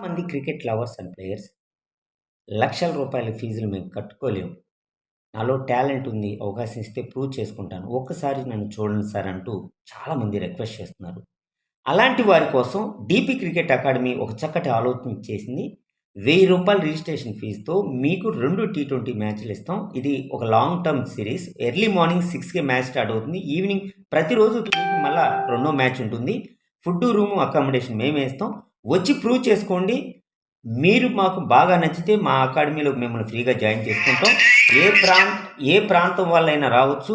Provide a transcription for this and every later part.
మంది cricket lovers and players లక్షల రూపాయల ఫీజులు మేము కట్టుకోలేము. నాలో టాలెంట్ ఉంది అవకాశం ఇస్తే ప్రూవ్ చేసుకుంటాను. ఒక్కసారి నన్ను చూడండి సార్ అంటూ చాలామంది రిక్వెస్ట్ చేస్తున్నారు. అలాంటి వారి కోసం డీపీ క్రికెట్ అకాడమీ ఒక చక్కటి ఆలోచన చేసింది. వెయ్యి రూపాయల రిజిస్ట్రేషన్ ఫీజుతో మీకు రెండు టీ ట్వంటీ మ్యాచ్లు ఇస్తాం. ఇది ఒక long term series. Early morning సిక్స్కి మ్యాచ్ స్టార్ట్ అవుతుంది. ఈవినింగ్ ప్రతిరోజు మళ్ళీ రెండో మ్యాచ్ ఉంటుంది. ఫుడ్ రూము అకామిడేషన్ మేమే ఇస్తాం. వచ్చి ప్రూవ్ చేసుకోండి. మీరు మాకు బాగా నచ్చితే మా అకాడమీలో మిమ్మల్ని ఫ్రీగా జాయిన్ చేసుకుంటాం. ఏ ప్రాంత ఏ ప్రాంతం వాళ్ళైనా రావచ్చు.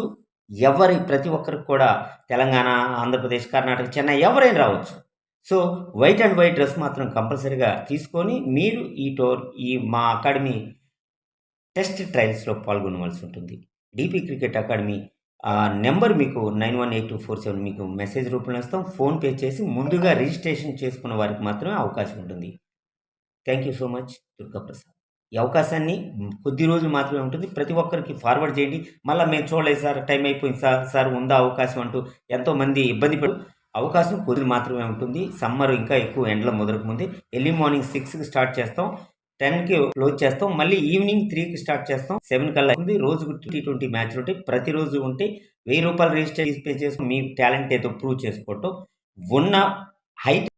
ఎవరి ప్రతి ఒక్కరికి కూడా తెలంగాణ ఆంధ్రప్రదేశ్ కర్ణాటక చెన్నై ఎవరైనా రావచ్చు. So white and white dress మాత్రం కంపల్సరీగా తీసుకొని మీరు ఈ టోర్ ఈ మా అకాడమీ టెస్ట్ ట్రయల్స్లో పాల్గొనవలసి ఉంటుంది. డీపీ క్రికెట్ అకాడమీ ఆ నెంబర్ మీకు nine one eight two four seven మీకు మెసేజ్ రూపంలో ఇస్తాం. ఫోన్పే చేసి ముందుగా రిజిస్ట్రేషన్ చేసుకున్న వారికి మాత్రమే అవకాశం ఉంటుంది. Thank you so much Durgaprasad. ఈ అవకాశాన్ని కొద్ది రోజులు మాత్రమే ఉంటుంది. ప్రతి ఒక్కరికి ఫార్వర్డ్ చేయండి. మళ్ళీ మేము చూడలేదు సార్ టైం అయిపోయింది సార్ సార్ ఉందా అవకాశం అంటూ ఎంతోమంది ఇబ్బంది పడు అవకాశం కొద్ది మాత్రమే ఉంటుంది. సమ్మర్ ఇంకా ఎక్కువ ఎండలో మొదలకముందే ఎర్లీ మార్నింగ్ సిక్స్కి స్టార్ట్ చేస్తాం. టెన్కి క్లోజ్ చేస్తాం. మళ్ళీ ఈవినింగ్ త్రీకి స్టార్ట్ చేస్తాం. సెవెన్ కల్లా ఉంది రోజుకు టీ ట్వంటీ మ్యాచ్ ఉంటాయి ప్రతిరోజు ఉంటే వెయ్యి రూపాయలు రిజిస్టర్ పే చేసి మీ టాలెంట్ ఏదో ప్రూవ్ చేసుకోవటం. ఉన్న హైట్